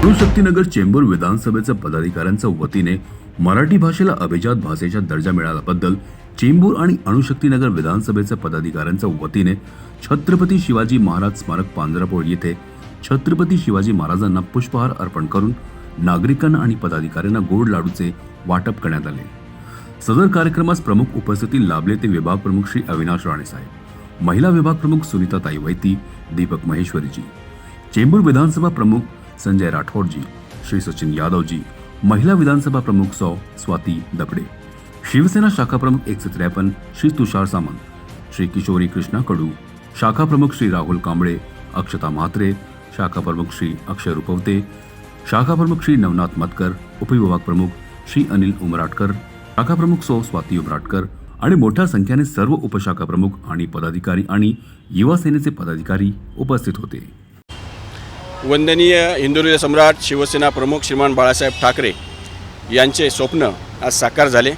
अणुशक्तीनगर चेंबूर विधानसभेच्या पदाधिकाऱ्यांच्या वतीने मराठी भाषेला अभिजात भाषेचा दर्जा मिळाल्याबद्दल चेंबूर आणि अणुशक्तीनगर विधानसभेच्या पदाधिकाऱ्यांच्या वतीने छत्रपती शिवाजी महाराज स्मारक पांजरापोळ येथे छत्रपती शिवाजी महाराजांना पुष्पहार अर्पण करून नागरिकांना आणि पदाधिकाऱ्यांना गोड लाडूचे वाटप करण्यात आले. सदर कार्यक्रमास प्रमुख उपस्थिती लाभले ते विभाग प्रमुख श्री अविनाश राणे साहेब महिला विभाग प्रमुख सुनीताताई वैती दीपक महेश्वरीजी. चेंबूर विधानसभा प्रमुख संजय राठोडजी श्री सचिन यादवजी महिला विधानसभा प्रमुख सौ स्वाती दबडे शिवसेना शाखा प्रमुख एकशे त्रेपन्न श्री तुषार सामंत श्री किशोरी कृष्णा कडू शाखा प्रमुख श्री राहुल कांबळे अक्षता म्हात्रे शाखा प्रमुख श्री अक्षय रुपवते शाखा प्रमुख श्री नवनाथ मतकर उपविभाग प्रमुख श्री अनिल उमराटकर शाखा प्रमुख सौ स्वाती उमराटकर आणि मोठ्या संख्येने सर्व उपशाखा प्रमुख आणि पदाधिकारी आणि युवा सेनेचे पदाधिकारी उपस्थित होते. वंदनीय हिंदुहृदय सम्राट शिवसेना प्रमुख श्रीमान बाळासाहेब ठाकरे यांचे स्वप्न आज साकार झाले.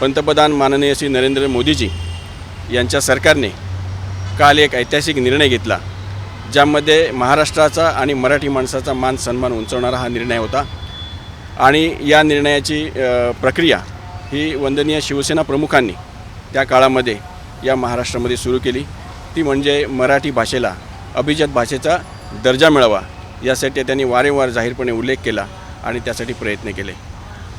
पंतप्रधान माननीय श्री नरेंद्र मोदीजी यांच्या सरकारने काल एक ऐतिहासिक निर्णय घेतला ज्यामध्ये महाराष्ट्राचा आणि मराठी माणसाचा मान सन्मान उंचवणारा हा निर्णय होता. आणि या निर्णयाची प्रक्रिया ही वंदनीय शिवसेना प्रमुखांनी त्या काळामध्ये या महाराष्ट्रामध्ये सुरू केली. ती म्हणजे मराठी भाषेला अभिजात भाषेचा दर्जा मिळावा यासाठी त्यांनी वारंवार जाहीरपणे उल्लेख केला आणि त्यासाठी प्रयत्न केले.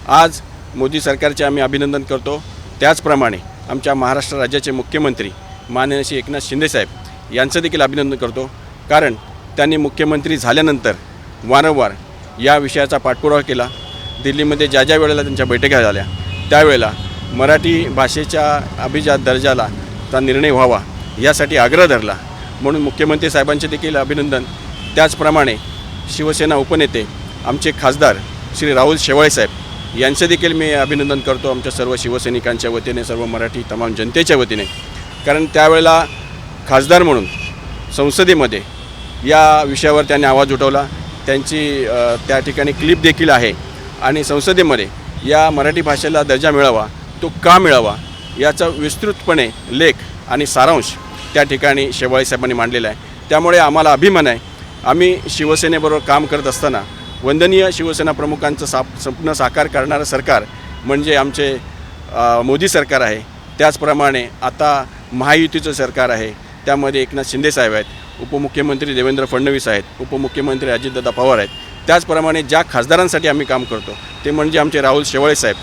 आज मोदी सरकारचे आम्ही अभिनंदन करतो. त्याचप्रमाणे आमच्या महाराष्ट्र राज्याचे मुख्यमंत्री माननीय श्री एकनाथ शिंदेसाहेब यांचं देखील अभिनंदन करतो. कारण त्यांनी मुख्यमंत्री झाल्यानंतर वारंवार या विषयाचा पाठपुरावा केला. दिल्लीमध्ये ज्या ज्या वेळेला त्यांच्या बैठका झाल्या त्यावेळेला मराठी भाषेच्या अभिजात दर्जाला चा निर्णय व्हावा यासाठी आग्रह धरला. म्हणून मुख्यमंत्री साहेबांचे देखील अभिनंदन. त्याचप्रमाणे शिवसेना उपनेते आमचे खासदार श्री राहुल शेवाळे साहेब यांचे देखील मी अभिनंदन करतो आमच्या सर्व शिवसैनिकांच्या वतीने सर्व मराठी तमाम जनतेच्या वतीने. कारण त्यावेळेला खासदार म्हणून संसदेमध्ये या विषयावर त्यांनी आवाज उठवला. त्यांची त्या ठिकाणी क्लिप देखील आहे. आणि संसदेमध्ये या मराठी भाषेला दर्जा मिळावा तो का मिळावा याचा विस्तृतपणे लेख आणि सारांश त्या ठिकाणी शेवाळे साहेबांनी मांडलेला आहे. त्यामुळे आम्हाला अभिमान आहे. आम्ही शिवसेनेबरोबर काम करत असताना वंदनीय शिवसेना प्रमुखांचं साप स्वप्न साकार करणारं सरकार म्हणजे आमचे मोदी सरकार आहे. त्याचप्रमाणे आता महायुतीचं सरकार आहे. त्यामध्ये एकनाथ शिंदेसाहेब आहेत. उपमुख्यमंत्री देवेंद्र फडणवीस आहेत. उपमुख्यमंत्री अजितदादा पवार आहेत. त्याचप्रमाणे ज्या खासदारांसाठी आम्ही काम करतो ते म्हणजे आमचे राहुल शेवाळे साहेब.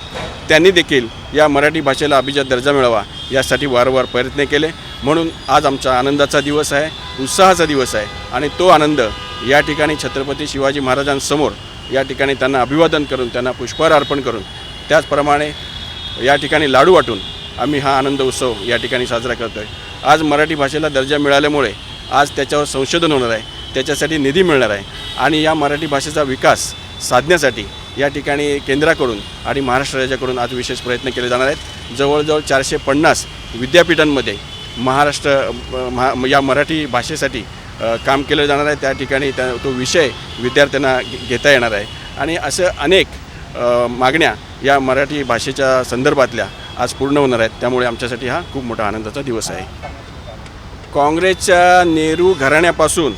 त्यांनी देखील या मराठी भाषेला अभिजात दर्जा मिळावा यासाठी वारंवार प्रयत्न केले. म्हणून आज आमचा आनंदाचा दिवस आहे उत्साहाचा दिवस आहे आणि तो आनंद या ठिकाणी छत्रपती शिवाजी महाराजांसमोर या ठिकाणी त्यांना अभिवादन करून त्यांना पुष्पहार अर्पण करून त्याचप्रमाणे या ठिकाणी लाडू वाटून आम्ही हा आनंद उत्सव या ठिकाणी साजरा करतो आहे आज मराठी भाषेला दर्जा मिळाल्यामुळे आज त्याच्यावर संशोधन होणार आहे. त्याच्यासाठी निधी मिळणार आहे. आणि या मराठी भाषेचा विकास साधण्यासाठी या ठिकाणी केंद्राकडून आणि महाराष्ट्र राज्याकडून आज विशेष प्रयत्न केले जाणार आहेत. जवळजवळ चारशे पन्नास विद्यापीठांमध्ये महाराष्ट्र महा या मराठी भाषेसाठी काम केलं जाणार आहे. त्या ठिकाणी त्या तो विषय विद्यार्थ्यांना घे- घेता येणार आहे. आणि असं अनेक मागण्या या मराठी भाषेच्या संदर्भातल्या आज पूर्ण होणार आहेत. त्यामुळे आमच्यासाठी हा खूप मोठा आनंदाचा दिवस आहे. काँग्रेसच्या नेहरू घराण्यापासून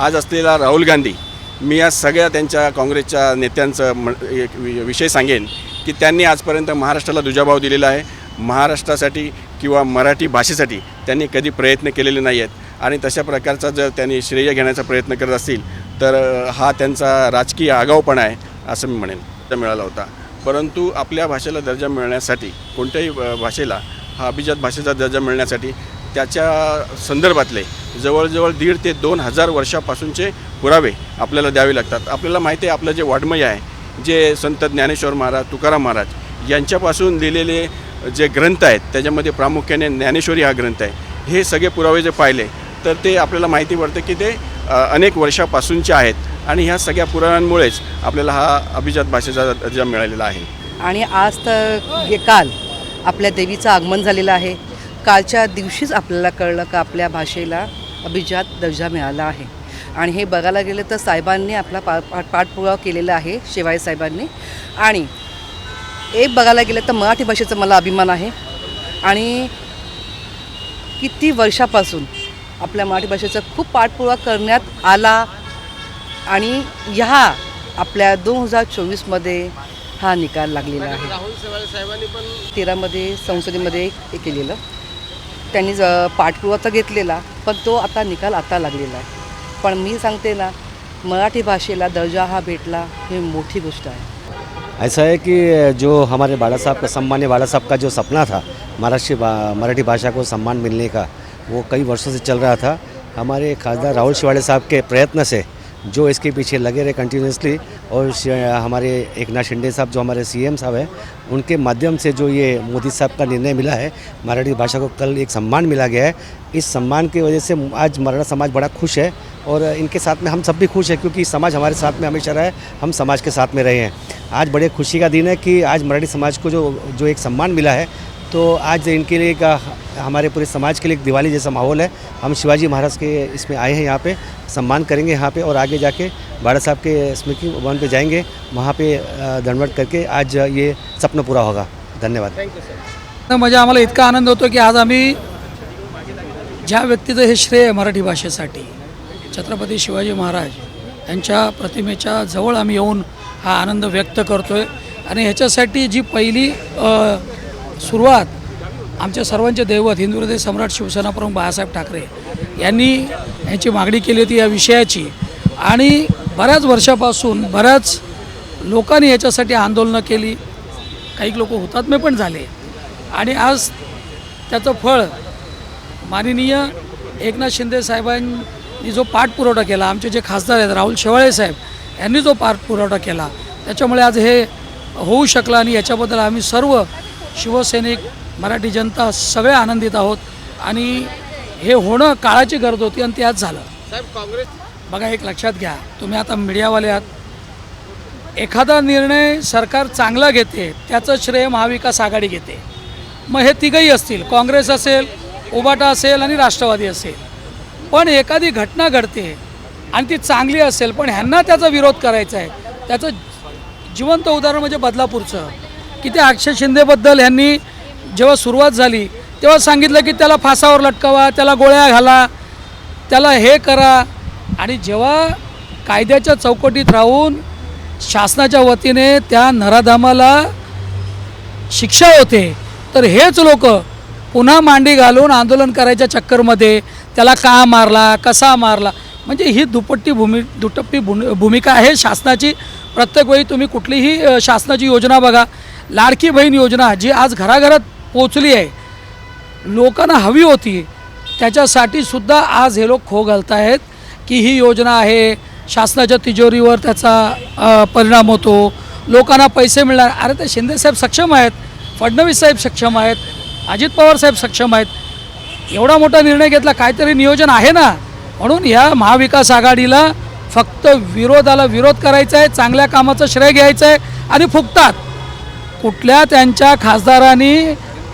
आज असलेला राहुल गांधी मी या सगळ्या त्यांच्या काँग्रेसच्या नेत्यांचं म एक विषय सांगेन की त्यांनी आजपर्यंत महाराष्ट्राला दुजाभाव दिलेला आहे. महाराष्ट्रासाठी किंवा मराठी भाषेसाठी त्यांनी कधी प्रयत्न केलेले नाही आहेत. आणि तशा प्रकारचा जर त्यांनी श्रेय घेण्याचा प्रयत्न करत असतील तर हा त्यांचा राजकीय आगाऊपणा आहे असं मी म्हणेन. तर मिळाला होता. परंतु आपल्या भाषेला दर्जा मिळण्यासाठी कोणत्याही भाषेला हा अभिजात भाषेचा दर्जा मिळण्यासाठी त्याच्या संदर्भातले जवळजवळ दीड ते दोन हजार वर्षापासूनचे पुरावे आपल्याला द्यावे लागतात. आपल्याला माहिती आहे आपलं जे वाड्मय आहे जे संत ज्ञानेश्वर महाराज तुकाराम महाराज यांच्यापासून लिहिलेले जे ग्रंथ आहेत त्याच्यामध्ये प्रामुख्याने ज्ञानेश्वरी हा ग्रंथ आहे. हे सगळे पुरावे जे पाहिले तर ते आपल्याला माहिती पडतं की ते अनेक वर्षापासूनचे आहेत आणि ह्या सगळ्या पुराव्यांमुळेच आपल्याला हा अभिजात भाषेचा दर्जा मिळालेला आहे. आणि आज तर हे काल आपल्या देवीचं आगमन झालेलं आहे. कालच्या दिवशीच आपल्याला कळलं का आपल्या भाषेला अभिजात दर्जा मिळाला आहे. आणि हे बघायला गेलं तर साहेबांनी आपला पा पाठ पाठपुरावा केलेला आहे शिवाय साहेबांनी. आणि एक बघायला गेलं तर मराठी भाषेचा मला अभिमान आहे. आणि किती वर्षापासून आपल्या मराठी भाषेचा खूप पाठपुरावा करण्यात आला आणि ह्या आपल्या दोन हजार चोवीसमध्ये हा निकाल लागलेला आहे. तेरामध्ये संसदेमध्ये हे केलेलं. त्यांनी ज- पाठपुरावा तर घेतलेला पण तो आता निकाल आता लागलेला आहे. पण मी सांगते ना मराठी भाषेला दर्जा हा भेटला ही मोठी गोष्ट आहे. ऐसा है कि जो हमारे बाला साहब का सम्मान्य बाला साहब का जो सपना था महाराष्ट्रीय बा मराठी भाषा को सम्मान मिलने का वो कई वर्षों से चल रहा था। हमारे खासदार राहुल शिवाड़े साहब के प्रयत्न से जो इसके पीछे लगे रहे कंटिन्यूसली और हमारे एक नाथ शिंदे साहब, जो हमारे सीएम साहब हैं, उनके माध्यम से जो ये मोदी साहब का निर्णय मिला है, मराठी भाषा को कल एक सम्मान मिला गया है। इस सम्मान की वजह से आज मराठा समाज बड़ा खुश है, और इनके साथ में हम सब भी खुश हैं, क्योंकि समाज हमारे साथ में हमेशा रहा है, हम समाज के साथ में रहे हैं। आज बड़े खुशी का दिन है कि आज मराठी समाज को जो जो एक सम्मान मिला है तो आज इनके लिए का हमारे पूरे समाज के लिए एक दिवाली जैसा माहौल है। हम शिवाजी महाराज के इसमें आए हैं यहाँ पे सम्मान करेंगे यहाँ पे और आगे जाके बाड़ा साहब के स्मृति भवन पे जाएंगे वहाँ पे अ, करके आज ये सपना पूरा होगा। धन्यवाद। तर म्हणजे आम्हाला इतका आनंद होतो की आज आम्ही ज्या व्यक्तीचं हे श्रेय आहे मराठी भाषेसाठी छत्रपती शिवाजी महाराज यांच्या प्रतिमेच्या जवळ आम्ही येऊन हा आनंद व्यक्त करतो आहे आणि ह्याच्यासाठी जी पहिली सुरुवात आमच्या सर्वांचे दैवत हिंदू हृदय सम्राट शिवसेना प्रमुख बाळासाहेब ठाकरे यांनी यांची मागणी केली होती या विषयाची. आणि बऱ्याच वर्षापासून बऱ्याच लोकांनी याच्यासाठी आंदोलनं केली. काही लोक हुतात्मे पण झाले. आणि आज त्याचं फळ माननीय एकनाथ शिंदे साहेबांनी जो पाठपुरवठा केला आमचे जे खासदार आहेत राहुल शेवाळे साहेब यांनी जो पाठपुरवठा केला त्याच्यामुळे आज हे होऊ शकलं आणि याच्याबद्दल आम्ही सर्व शिवसैनिक मराठी जनता सगळे आनंदित आहोत आणि हे होणं काळाची गरज होती आणि ते आज झालं. साहेब काँग्रेस बघा एक लक्षात घ्या. तुम्ही आता मीडियावाले आहात. एखादा निर्णय सरकार चांगला घेते त्याचं श्रेय महाविकास आघाडी घेते. मग हे तिघही असतील. काँग्रेस असेल उबाटा असेल आणि राष्ट्रवादी असेल. पण एखादी घटना घडते आणि ती चांगली असेल पण ह्यांना त्याचा विरोध करायचा आहे त्याचं जिवंत उदाहरण म्हणजे बदलापूरचं. की ते अक्षय शिंदेबद्दल ह्यांनी जेव्हा सुरुवात झाली तेव्हा सांगितलं की त्याला फासावर लटकावा त्याला गोळ्या घाला त्याला हे करा. आणि जेव्हा कायद्याच्या चौकटीत राहून शासनाच्या वतीने त्या नराधामाला शिक्षा होते तर हेच लोक पुन्हा मांडी घालून आंदोलन करायच्या चक्करमध्ये त्याला का मारला कसा मारला? म्हणजे ही दुपट्टी भूमी दुटप्पी भूमिका आहे शासनाची. प्रत्येक वेळी तुम्ही कुठलीही शासनाची योजना बघा. लाडकी बहीण योजना जी आज घराघरात पोचली आहे. लोकांना हवी होती. त्याच्यासाठी सुद्धा आज हे लोक खो घालत आहेत की ही योजना आहे. शासनाच्या तिजोरीवर त्याचा परिणाम होतो. लोकांना पैसे मिळणार. अरे ते शिंदेसाहेब सक्षम आहेत. फडणवीस साहेब सक्षम आहेत. अजित पवार साहेब सक्षम आहेत. एवढा मोठा निर्णय घेतला काहीतरी नियोजन आहे ना? म्हणून या महाविकास आघाडीला फक्त विरोधाला विरोध करायचा आहे चांगल्या कामाचं श्रेय घ्यायचं आहे आणि फुकतात कुठल्या त्यांच्या खासदारांनी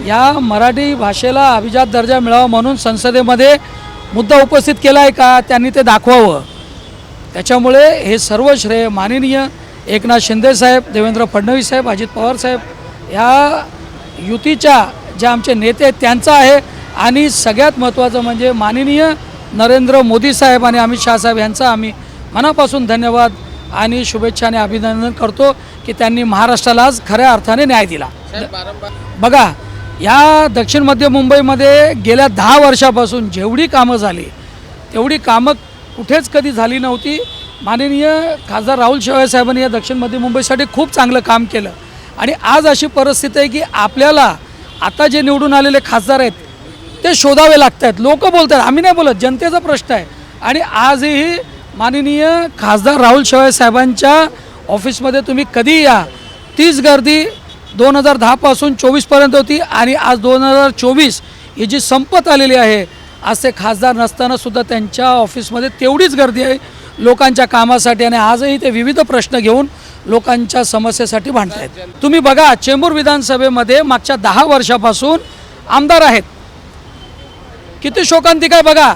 या मराठी भाषेला अभिजात दर्जा मिळावा म्हणून संसदेमध्ये मुद्दा उपस्थित केला आहे का त्यांनी ते दाखवावं? त्याच्यामुळे हे सर्व श्रेय माननीय एकनाथ शिंदेसाहेब देवेंद्र फडणवीस साहेब अजित पवार साहेब या युतीच्या ज्या आमचे नेते आहेत त्यांचं आहे आणि सगळ्यात महत्त्वाचं म्हणजे माननीय नरेंद्र मोदी साहेब आणि अमित शहा साहेब यांचा आम्ही मनापासून धन्यवाद. आणि शुभेच्छा आणि अभिनंदन करतो की त्यांनी महाराष्ट्राला आज खऱ्या अर्थाने न्याय दिला. बघा या दक्षिण मध्य मुंबईमध्ये गेल्या दहा वर्षापासून जेवढी कामं झाली तेवढी कामं कुठेच कधी झाली नव्हती. माननीय खासदार राहुल शेवाळे साहेबांनी या दक्षिण मध्य मुंबईसाठी खूप चांगलं काम केलं. आणि आज अशी परिस्थिती आहे की आपल्याला आता जे निवडून आलेले खासदार आहेत ते शोधावे लागत आहेत लोक बोलतात आम्ही नाही बोलत जनतेचा प्रश्न आहे. आणि आजही माननीय खासदार राहुल शेवाळे साहेबांच्या ऑफिसमध्ये तुम्ही कधी या. तीच गर्दी दोन हजार दहापासून चोवीसपर्यंत होती आणि आज दोन हजार चोवीस ही जी संपत आलेली आहे आज ते खासदार नसतानासुद्धा त्यांच्या ऑफिसमध्ये तेवढीच गर्दी आहे लोकांच्या कामासाठी आणि आजही ते विविध प्रश्न घेऊन लोकांच्या समस्येसाठी भांडत आहेत तुम्ही बघा चेंबूर विधानसभेमध्ये मागच्या दहा वर्षापासून आमदार आहेत. किती शोकांतिका बघा.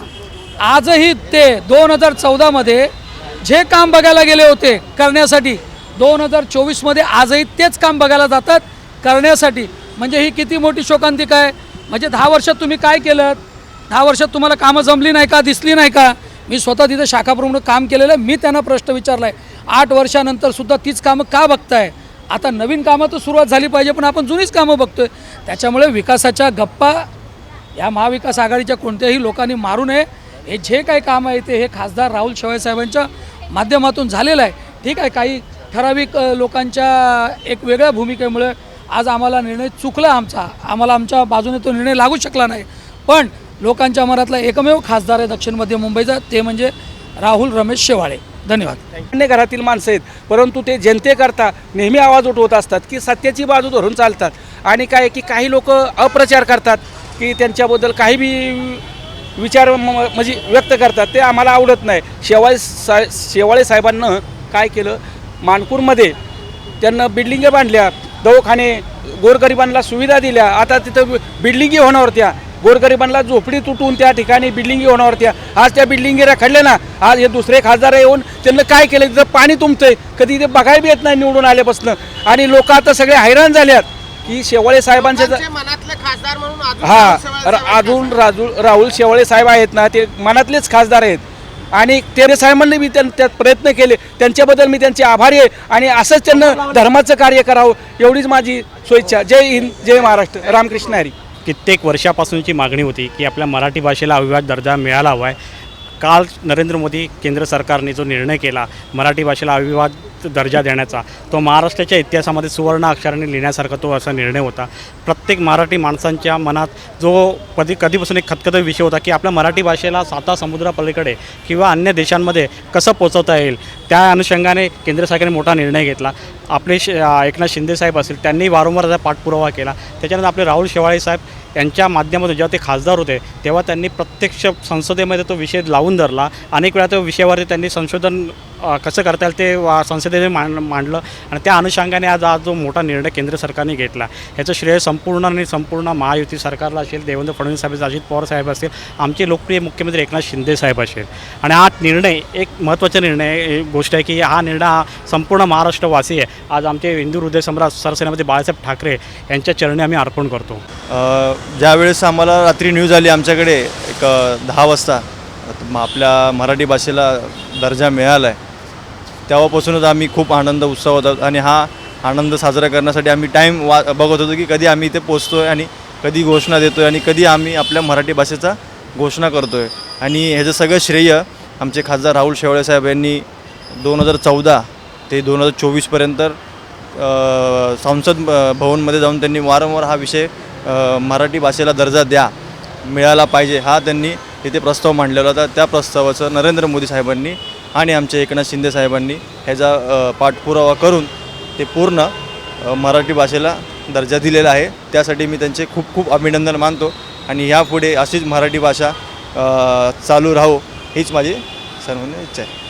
आजही ते दोन हजार चौदामध्ये जे काम बघायला गेले होते करण्यासाठी दोन हजार चोवीसमध्ये आजही तेच काम बघायला जातात करण्यासाठी. म्हणजे ही किती मोठी शोकांतिका आहे. म्हणजे दहा वर्षात तुम्ही काय केलं? दहा वर्षात तुम्हाला कामं जमली नाही का? दिसली नाही का? मी स्वतः तिथं शाखाप्रमुख काम केलेलं आहे. मी त्यांना प्रश्न विचारला आहे आठ वर्षानंतर सुद्धा तीच कामं का बघताय? आता नवीन कामं तर सुरुवात झाली पाहिजे पण आपण जुनीच कामं बघतोय. त्याच्यामुळे विकासाच्या गप्पा या महाविकास आघाडीच्या कोणत्याही लोकांनी मारू नये. हे जे काही काम आहे ते हे खासदार राहुल शेवाळे साहेबांच्या माध्यमातून झालेलं आहे. ठीक आहे काही ठराविक लोकांच्या एक वेगळ्या भूमिकेमुळे आज आम्हाला निर्णय चुकला आमचा. आम्हाला आमच्या बाजूने तो निर्णय लागू शकला नाही. पण लोकांच्या मनातला एकमेव खासदार आहे दक्षिण मध्य मुंबईचा ते म्हणजे राहुल रमेश शेवाळे. धन्यवाद. घरातील माणसं आहेत परंतु ते जनतेकरता नेहमी आवाज उठवत असतात की सत्याची बाजू धरून चालतात. आणि काय की काही लोक अप्रचार करतात की त्यांच्याबद्दल काही बी विचार म- म्हणजे व्यक्त करतात. ते आम्हाला आवडत नाही. शेवाळे सा शेवाळे साहेबांनं काय केलं? मानपूरमध्ये त्यांना बिल्डिंगे बांधल्या. दवाखाने गोरगरिबांना सुविधा दिल्या. आता तिथं बिल्डिंगी होणार होत्या. गोरगरिबांना झोपडी तुटून त्या ठिकाणी बिल्डिंगी होणार होत्या. आज त्या बिल्डिंगी रखडल्या ना आज हे दुसरे खासदार येऊन त्यांना काय केलं? तिथं पाणी तुंबतंय कधी ते बघायला येत नाही निवडून आल्यापासून. आणि लोक आता सगळे हैराण झाल्यात. की शेवाळे साहेबांचे ज- त्यांचे मनातले खासदार म्हणून अजून हा र- अजून राजू राहुल शेवाळे साहेब आहेत ना ते मनातलेच खासदार आहेत. आणि तेरे साहेबांनी मी त्यां- त्यात प्रयत्न केले. त्यांच्याबद्दल मी त्यांचे आभारी आहे. आणि असंच त्यांना धर्माचं कार्य करावं एवढीच माझी सोइच्छा जय हिंद जय महाराष्ट्र. रामकृष्ण हरी. कित्येक वर्षापासूनची मागणी होती की आपल्या मराठी भाषेला अविवाद दर्जा मिळाला हवा आहे काल नरेंद्र मोदी केंद्र सरकारने जो निर्णय केला मराठी भाषेला अविवाद दर्जा देण्याचा. तो महाराष्ट्राच्या इतिहासामध्ये सुवर्ण अक्षराने लिहिण्यासारखा तो असा निर्णय होता. प्रत्येक मराठी माणसांच्या मनात जो कधी कधीपासून एक खतखत विषय होता की आपल्या मराठी भाषेला साता समुद्रापलीकडे किंवा अन्य देशांमध्ये कसं पोचवता येईल त्या अनुषंगाने केंद्र सरकारने मोठा निर्णय घेतला. आपले श एकनाथ शिंदेसाहेब असतील त्यांनी वारंवार त्याचा पाठपुरावा केला. त्याच्यानंतर आपले राहुल शेवाळे साहेब यांच्या माध्यमातून जेव्हा ते खासदार होते तेव्हा त्यांनी प्रत्यक्ष संसदेमध्ये तो विषय लावून धरला. अनेक वेळा त्या विषयावरती त्यांनी संशोधन कसं करता येईल ते वा- संसदेने मांड मांडलं आणि त्या अनुषंगाने आज आज जो मोठा निर्णय केंद्र सरकारने घेतला. ह्याचं श्रेय संपूर्ण आणि संपूर्ण महायुती सरकारला असेल देवेंद्र फडणवीस साहेब अजित पवार साहेब असतील आमचे लोकप्रिय मुख्यमंत्री एकनाथ शिंदे साहेब असेल. आणि हा निर्णय एक महत्त्वाचा निर्णय गोष्ट आहे की हा निर्णय हा संपूर्ण महाराष्ट्रवासी आहे. आज आमचे हिंदू हृदय सम्राट सरसेनापती बाळासाहेब ठाकरे यांच्या चरणी आम्ही अर्पण करतो. ज्यावेळेस आम्हाला रात्री न्यूज आली आमच्याकडे एक दहा वाजता आपल्या मराठी भाषेला दर्जा मिळाला आहे तेव्हापासूनच आम्ही खूप आनंद उत्सव होतात आणि हा आनंद साजरा करण्यासाठी आम्ही टाईम वा बघत होतो की कधी आम्ही इथे पोचतो आहे आणि कधी घोषणा देतो आहे आणि कधी आम्ही आपल्या मराठी भाषेचा घोषणा करतो आहे आणि ह्याचं सगळं श्रेय आमचे खासदार राहुल शेवाळे साहेब यांनी दोन हजार चौदा ते दोन हजार चोवीसपर्यंत संसद भवनमध्ये जाऊन त्यांनी वारंवार हा विषय मराठी भाषेला दर्जा द्या मिळाला पाहिजे हा त्यांनी इथे प्रस्ताव मांडलेला होता. त्या प्रस्तावाचं नरेंद्र मोदी साहेबांनी आणि आमचे एकनाथ शिंदे साहेबांनी ह्याचा पाठपुरावा करून ते पूर्ण मराठी भाषेला दर्जा दिलेला आहे. त्यासाठी मी त्यांचे खूप खूप अभिनंदन मानतो आणि ह्यापुढे अशीच मराठी भाषा चालू राहो हीच माझी सर्वांना इच्छा आहे.